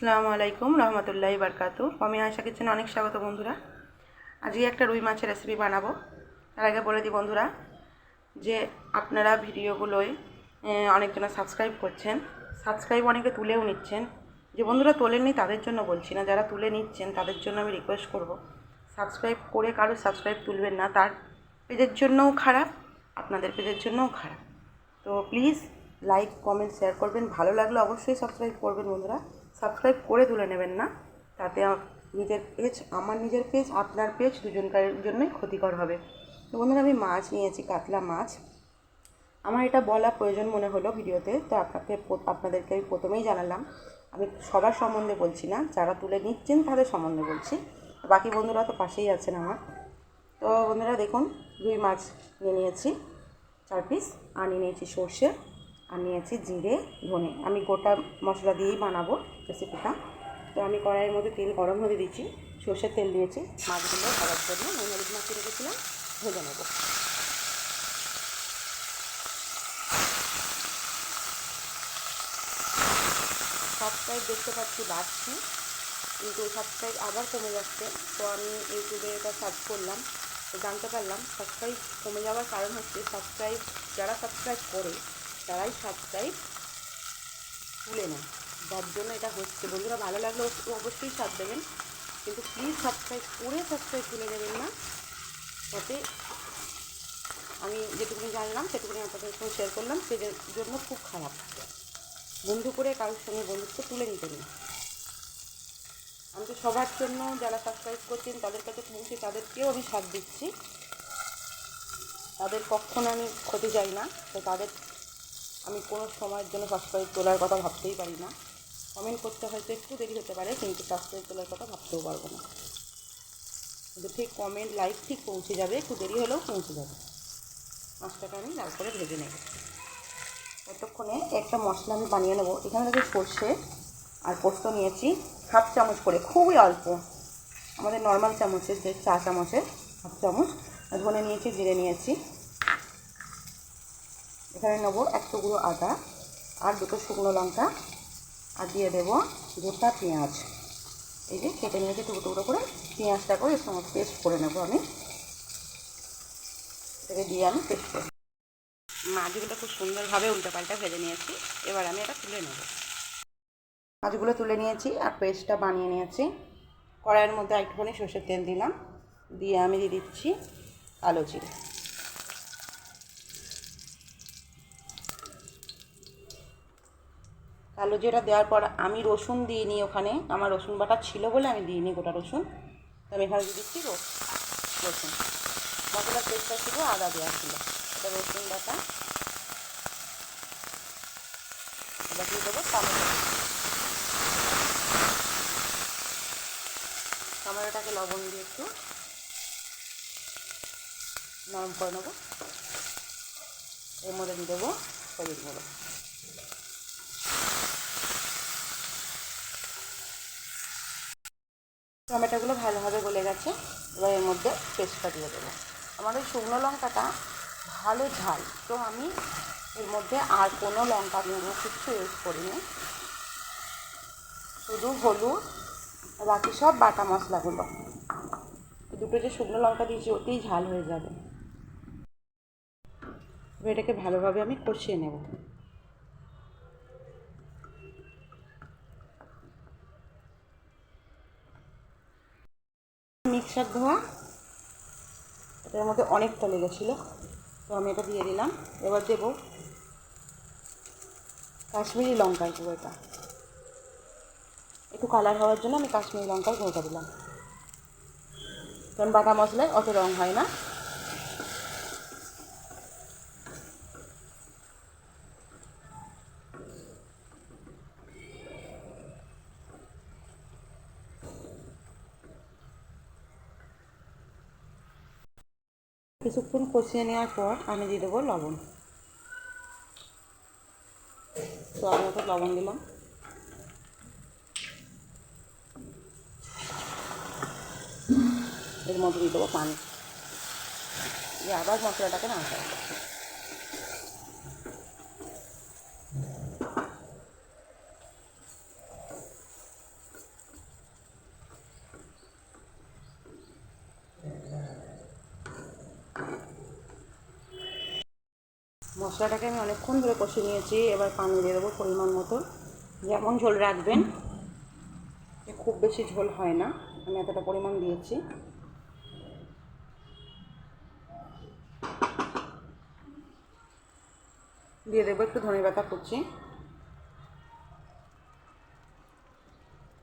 আসসালামু আলাইকুম, রহমতুল্লাহি বারকাতু। আমি আয়সা কিচেন অনেক স্বাগত বন্ধুরা। আজকে একটা রুই মাছের রেসিপি বানাবো। তার আগে বলে দিই বন্ধুরা যে আপনারা ভিডিওগুলোয় অনেকজনা সাবস্ক্রাইব করছেন। সাবস্ক্রাইব অনেকে তুলেও নিচ্ছেন। যে বন্ধুরা তোলেননি তাদের জন্য বলছি না, যারা তুলে নিচ্ছেন তাদের জন্য আমি রিকোয়েস্ট করব। সাবস্ক্রাইব করে কারও সাবস্ক্রাইব তুলবেন না, তার পেজের জন্যও খারাপ, আপনাদের পেজের জন্যও খারাপ। তো প্লিজ লাইক কমেন্ট শেয়ার করবেন। ভালো লাগলে অবশ্যই সাবস্ক্রাইব করবেন বন্ধুরা। সাবস্ক্রাইব করে তুলে নেবেন না। তাতে নিজের পেজ আমার নিজের পেজ আপনার পেজ দুজনকার জন্যই ক্ষতিকর হবে। তো বন্ধুরা, আমি মাছ নিয়েছি, কাতলা মাছ। আমার এটা বলা প্রয়োজন মনে হলো ভিডিওতে, তো আপনাকে আপনাদেরকে আমি প্রথমেই জানালাম। আমি সবার সম্বন্ধে বলছি না, যারা তুলে নিচ্ছেন তাদের সম্বন্ধে বলছি। বাকি বন্ধুরা তো পাশেই আছেন আমার। তো বন্ধুরা, দেখুন, রুই মাছ নিয়ে নিয়েছি, চার পিস আর নিয়ে নিয়েছি সর্ষে। আর নিয়েছি জিরে, ধনে। আমি গোটা মশলা দিয়েই বানাবো রেসিপিটা তো আমি কড়াইয়ের মধ্যে তেল গরম হতে দিচ্ছি। সর্ষের তেল দিয়েছি। মাছগুলো ভাজার জন্য নুন, হলুদ মাখিয়ে রেখেছিলাম। ভেজে নেব। সাবস্ক্রাইব দেখতে পাচ্ছি বাড়ছে, কিন্তু সাবস্ক্রাইব আবার কমে যাচ্ছে। তো আমি ইউটিউবে এটা সার্চ করলাম তো জানতে পারলাম সাবস্ক্রাইব কমে যাওয়ার কারণ হচ্ছে সাবস্ক্রাইব যারা সাবস্ক্রাইব করে তারাই সাবস্ক্রাইব তুলে নেয়। যার জন্য এটা হচ্ছে। বন্ধুরা, ভালো লাগলে অবশ্য- অবশ্যই সাথ দেবেন। কিন্তু প্লিজ সাবস্ক্রাইব করে সাবস্ক্রাইব তুলে দেবেন না। তাতে আমি যেটুকুনি জানলাম, সেটুকুনি আপনাদের সঙ্গে শেয়ার করলাম। সেটার জন্য খুব খারাপ। বন্ধু করে কারোর সঙ্গে বন্ধুত্ব তুলে নিতে নেই। আমি তো সবার জন্য যারা সাবস্ক্রাইব করছেন, তাদের কাছে পৌঁছে তাদেরকেও আমি সাথ দিচ্ছি। তাদের কখনো আমি ক্ষতি চাই না। তো তাদের আমি কোনো সময়ের জন্য সাবস্ক্রাইব তোলার কথা ভাবতেই পারি না। কমেন্ট করতে হয়তো একটু দেরি হতে পারে, কিন্তু সাবস্ক্রাইব তোলার কথা ভাবতেও পারব না। কিন্তু ঠিক কমেন্ট লাইক ঠিক পৌঁছে যাবে, একটু দেরি হলেও পৌঁছে যাবে। মাছটাকে আমি লাল করে ভেজে নেব। ততক্ষণে একটা মশলা আমি বানিয়ে নেব। এখানে দেখি সর্ষে আর পোস্ত নিয়েছি। হাফ চামচ করে, খুবই অল্প। আমাদের নর্মাল চামচের যে চা চামচের হাফ চামচ। ধনে নিয়েছি, জিরে নিয়েছি। এখানে নেব এক টুকরো আদা আর দুটো শুকনো লঙ্কা আর দিয়ে দেবো গোটা পেঁয়াজ। এই যে কেটে নিয়েছি টুকরো টুকরো করে পেঁয়াজটা করে এর সঙ্গে পেস্ট করে নেব আমি। এটাকে দিয়ে আমি পেস্ট করব মাছগুলো খুব সুন্দরভাবে উল্টো পাল্টা ভেজে নিয়েছি। এবার আমি এটা তুলে নেব। মাছগুলো তুলে নিয়েছি আর পেস্টটা বানিয়ে নিয়েছি। কড়াইয়ের মধ্যে একটুখানি সর্ষের তেল দিলাম। দিয়ে আমি দিয়ে দিচ্ছি কালো জিরে কালো জিরা দেওয়ার পর আমি রসুন দিইনি ওখানে, আমার রসুন বাটা ছিল বলে আমি দিইনি গোটা রসুন। তো আমি এখানে দিচ্ছি রস- রসুন। মশলার পেস্টটা ছিল আদা দেওয়া ছিল। এটা রসুন বাটা। এবার দিয়ে দেবো টমেটো। টমেটোটাকে লবণ দিয়ে একটু নরম করে নেব। এর মধ্যে দিয়ে দেবো হলুদ গুঁড়ো। টমেটোগুলো ভালোভাবে গলে গেছে। এবার এর মধ্যে পেস্টটা দিয়ে দেবো। আমার ওই শুকনো লঙ্কাটা ভালো ঝাল। তো আমি এর মধ্যে আর কোনো লঙ্কা গুঁড়ো কিছু ইউজ করিনি। শুধু হলুদ, বাকি সব বাটা মশলাগুলো। দুটো যে শুকনো লঙ্কা দিয়েছি, ওতেই ঝাল হয়ে যাবে। এটাকে ভালোভাবে আমি কষিয়ে নেব। মিক্সার ধোয়া। এটার মধ্যে অনেকটা লেগেছিলো, তো আমি এটা দিয়ে দিলাম। এবার দেবো কাশ্মীরি লঙ্কার গুঁড়োটা। একটু কালার হওয়ার জন্য আমি কাশ্মীরি লঙ্কার গুঁড়োটা দিলাম। কারণ বাটা মশলায় অত রং হয় না। কিছুক্ষণ কষিয়ে নেওয়ার পর আমি দিয়ে দেবো লবণ। স্বাদ মতো লবণ দিলাম। এর মধ্যে দিয়ে দেবো পানি। দিয়ে আবার মশলাটাকে হবে মশলাটাকে আমি অনেকক্ষণ ধরে কষে নিয়েছি, এবার পানি দিয়ে দেবো পরিমাণ মতো। যেমন ঝোল রাখবেন খুব বেশি ঝোল হয় না, আমি এতটা পরিমাণ দিয়েছি। দিয়ে দেবো একটু ধনে পাতা কুচি।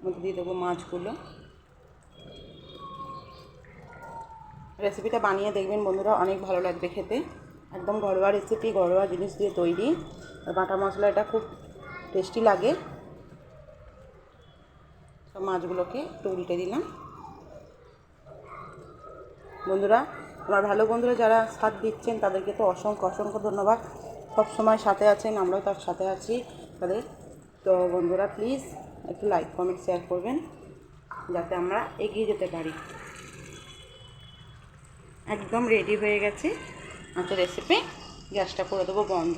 মধ্যে দিয়ে দেবো মাছগুলো। রেসিপিটা বানিয়ে দেখবেন বন্ধুরা, অনেক ভালো লাগবে খেতে। একদম ঘরোয়া রেসিপি ঘরোয়া জিনিস দিয়ে তৈরি। আর বাটা মশলাটা খুব টেস্টি লাগে। সব মাছগুলোকে একটু উল্টে দিলাম। বন্ধুরা, আমার ভালো বন্ধুরা যারা সাথ দিচ্ছেন, তাদেরকে তো অসংখ্য অসংখ্য ধন্যবাদ। সব সময় সাথে আছেন, আমরাও তার সাথে আছি। তাদের, তো বন্ধুরা প্লিজ একটু লাইক কমেন্ট শেয়ার করবেন, যাতে আমরা এগিয়ে যেতে পারি। একদম রেডি হয়ে গেছে। আচ্ছা রেসিপি গ্যাসটা করে দেবো বন্ধ।